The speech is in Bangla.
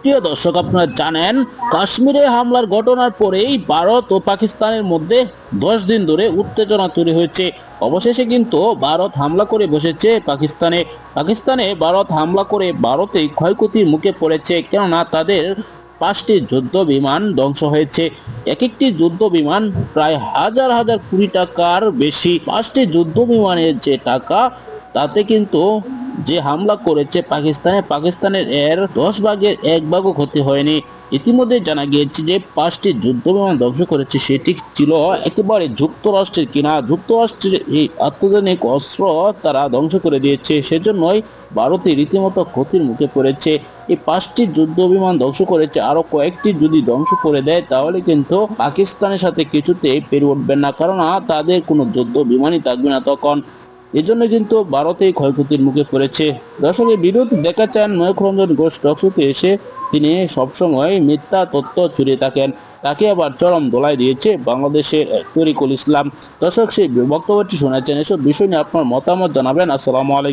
প্রিয় দর্শক, আপনারা জানেন, কাশ্মীরে হামলার ঘটনার পরেই ভারত ও পাকিস্তানের মধ্যে দশ দিন ধরে উত্তেজনা তৈরি হয়েছে। অবশেষে কিন্তু ভারত হামলা করে বসেছে পাকিস্তানে। পাকিস্তানে ভারত হামলা করে ভারতে ক্ষয়ক্ষতির মুখে পড়েছে, কেননা তাদের পাঁচটি যুদ্ধ বিমান ধ্বংস হয়েছে। এক একটি যুদ্ধ বিমান প্রায় হাজার হাজার কোটি টাকার বেশি। পাঁচটি যুদ্ধ বিমানের যে টাকা, তাতে কিন্তু যে হামলা করেছে পাকিস্তানে, পাকিস্তানের এর দশ ভাগের এক ভাগও ক্ষতি হয়নি। ইতিমধ্যে জানা গিয়েছে যে পাঁচটি যুদ্ধ বিমান ধ্বংস করেছে সেটি ছিল একেবারে যুক্তরাষ্ট্রের কিনা। যুক্তরাষ্ট্রের এই অত্যাধুনিক অস্ত্র তারা ধ্বংস করে দিয়েছে, সেজন্যই ভারতে রীতিমতো ক্ষতির মুখে পড়েছে। এই পাঁচটি যুদ্ধ বিমান ধ্বংস করেছে আরও কয়েকটি যদি ধ্বংস করে দেয়, তাহলে কিন্তু পাকিস্তানের সাথে কিছুতেই পেরে উঠবেন না। কারণ তাদের কোনো যুদ্ধ বিমানই থাকবে না তখন। এজন্য কিন্তু ভারতেই ক্ষয়ক্ষতির মুখে পড়েছে। দর্শকের বিরোধ দেখা চান ময়ূখ রঞ্জন ঘোষ টকশোতে এসে। তিনি সবসময় মিথ্যা তথ্য চুরিয়ে থাকেন। তাকে আবার চরম দোলাই দিয়েছে বাংলাদেশের তরিকুল ইসলাম। দর্শক, সেই বক্তব্যটি শুনেছেন। এসব বিষয় নিয়ে আপনার মতামত জানাবেন। আসসালামু আলাইকুম।